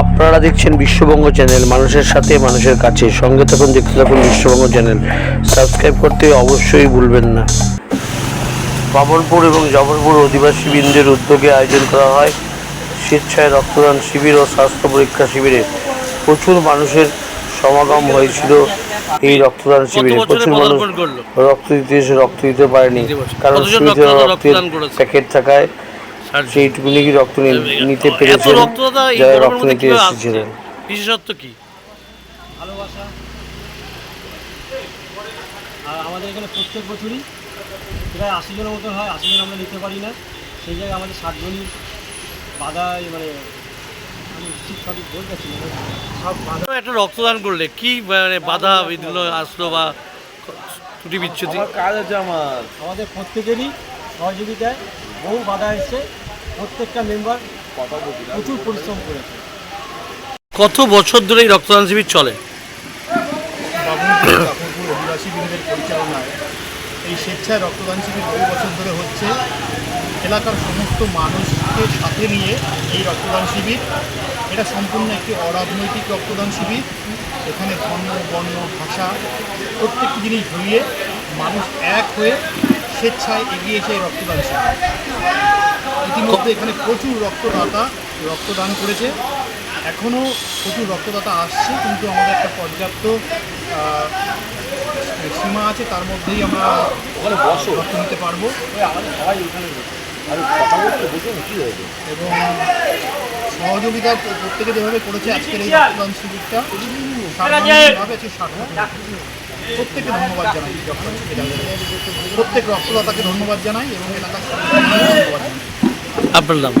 আপনারা দেখছেন বিশ্ববঙ্গ চ্যানেল। মানুষের সাথে মানুষের কাছে। সঙ্গে থাকুন দেখতে থাকুন বিশ্ববঙ্গ চ্যানেল। সাবস্ক্রাইব করতে অবশ্যই ভুলবেন না। বাবনপুর এবং জবলপুর অধিবাসী বৃন্দের উদ্যোগে আয়োজন করা হয় স্বেচ্ছায় রক্তদান শিবির ও স্বাস্থ্য পরীক্ষা শিবিরে। প্রচুর মানুষের সমাগম হয়েছিল এই রক্তদান শিবিরে। প্রচুর মানুষ রক্ত দিতে এসে রক্ত দিতে পারেনি। কারণ রক্তের প্যাকেট থাকায় সেইটুকুনি কি রক্ত নিতে পেরেছেন? যারা রক্ত নিতে আসছে? এসেছিলেন বিশেষত্ব কি? ভালোবাসা। আর আমাদের এখানে প্রত্যেক বছরই প্রায় আশি জনের মতন হয় আশি জন আমরা নিতে পারি না। সেই জায়গায় আমাদের ষাটজনই বাধা মানে আমি ঠিক সঠিক বলতে পারছি না। সব বাধা। একটা রক্তদান করলে কি মানে বাধা বিঘ্ন আসলো বা ত্রুটি বিচ্ছুতি? আমাদের প্রত্যেকেরই সহযোগিতায় বহু বাধা এসছে। প্রত্যেকটা মেম্বার প্রচুর পরিশ্রম করেছে। কত বছর ধরে এই রক্তদান শিবির চলে? অধিবাসী বৃন্দের পরিচালনায় এই স্বেচ্ছায় রক্তদান শিবির বহু বছর ধরে হচ্ছে। এলাকার সমস্ত মানুষকে সাথে নিয়ে এই রক্তদান শিবির এটা সম্পূর্ণ একটি অরাজনৈতিক রক্তদান শিবির। এখানে ধর্ম বর্ণ ভাষা প্রত্যেকটি জিনিস ভুলিয়ে মানুষ এক হয়ে স্বেচ্ছায় এগিয়েছে এই রক্তদান শিবির। ইতিমধ্যে এখানে প্রচুর রক্তদাতা রক্তদান করেছে। এখনও প্রচুর রক্তদাতা আসছে, কিন্তু আমাদের একটা পর্যাপ্ত সীমা আছে, তার মধ্যেই আমরা রক্ত নিতে পারব। এবং সহযোগিতা প্রত্যেকে যেভাবে করেছে আজকের এই রক্তদান শিবিরটা সার্বজনীনভাবে আছে ষাট প্রত্যেককে ধন্যবাদ জানাই। প্রত্যেক রক্তদাতাকে ধন্যবাদ জানাই এবং এলাকার ধন্যবাদ জানাই। আপনার নাম?